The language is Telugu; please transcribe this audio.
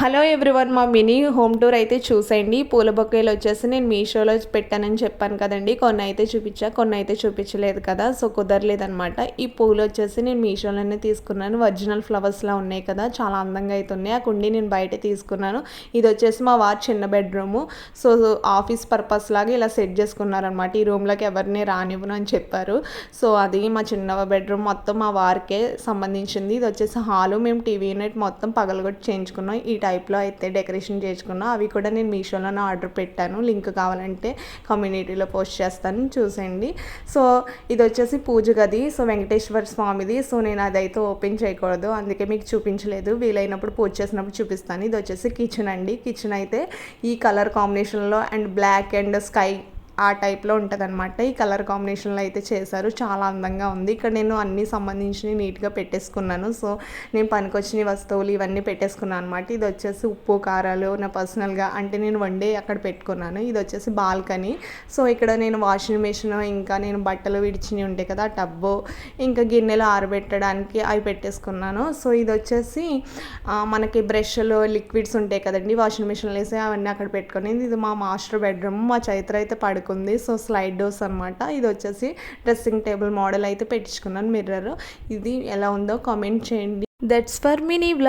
హలో ఎవ్రీవన్ మా మినీ హోమ్ టూర్ అయితే చూసేయండి. పూల బొకేలు వచ్చేసి నేను మీషోలో పెట్టానని చెప్పాను కదండి. కొన్ని అయితే చూపించా కొన్ని అయితే చూపించలేదు కదా. సో కుదరలేదనమాట ఈ పూలు వచ్చేసి నేను మీషోలోనే తీసుకున్నాను. ఒరిజినల్ ఫ్లవర్స్లా ఉన్నాయి కదా. చాలా అందంగా అయితే ఉన్నాయి. ఆ కుండీ నేను బయట తీసుకున్నాను. ఇది వచ్చేసి మా వార్ చిన్న బెడ్రూము. సో ఆఫీస్ పర్పస్ లాగా ఇలా సెట్ చేసుకున్నారనమాట ఈ రూమ్లోకి ఎవరిని రానివ్వను అని చెప్పారు. సో అది మా చిన్న బెడ్రూమ్ మొత్తం మా వారికే సంబంధించింది. ఇది వచ్చేసి హాలు. మేము టీవీ యూనిట్ మొత్తం పగలగొట్టి చేయించుకున్నాం. ఈ టైం టైప్లో అయితే డెకరేషన్ చేసుకున్నా అవి కూడా నేను మీషోలోనే ఆర్డర్ పెట్టాను. లింక్ కావాలంటే కమ్యూనిటీలో పోస్ట్ చేస్తాను చూసేయండి. సో ఇది వచ్చేసి పూజ గది. సో వెంకటేశ్వర స్వామిది. సో నేను అదైతే ఓపెన్ చేయకూడదు. అందుకే మీకు చూపించలేదు. వీలైనప్పుడు పూజ చేసినప్పుడు చూపిస్తాను. ఇది వచ్చేసి కిచెన్ అండి. కిచెన్ అయితే ఈ కలర్ కాంబినేషన్లో అండ్ బ్లాక్ అండ్ స్కై ఆ టైప్లో ఉంటుంది అనమాట ఈ కలర్ కాంబినేషన్లో అయితే చేశారు. చాలా అందంగా ఉంది. ఇక్కడ నేను అన్ని సంబంధించినవి నీట్గా పెట్టేసుకున్నాను. సో నేను పనికొచ్చిన వస్తువులు ఇవన్నీ పెట్టేసుకున్నాను అనమాట ఇది వచ్చేసి ఉప్పు కారాలు నా పర్సనల్గా అంటే నేను వండే అక్కడ పెట్టుకున్నాను. ఇది వచ్చేసి బాల్కనీ. సో ఇక్కడ నేను వాషింగ్ మిషన్ ఇంకా నేను బట్టలు విడిచినవి ఉంటాయి కదా టబ్బు ఇంకా గిన్నెలు ఆరబెట్టడానికి అవి పెట్టేసుకున్నాను. సో ఇది వచ్చేసి మనకి బ్రష్లు లిక్విడ్స్ ఉంటాయి కదండి వాషింగ్ మిషన్లో వేసి అవన్నీ అక్కడ పెట్టుకుని ఇది మా మాస్టర్ బెడ్రూమ్ మా చైత్ర అయితే ఉంది సో స్లైడ్ డోర్స్ అనమాట ఇది వచ్చేసి డ్రెస్సింగ్ టేబుల్ మోడల్ అయితే పెట్టించుకున్నాను మిర్రర్ ఇది ఎలా ఉందో కామెంట్ చేయండి. That's for mini blog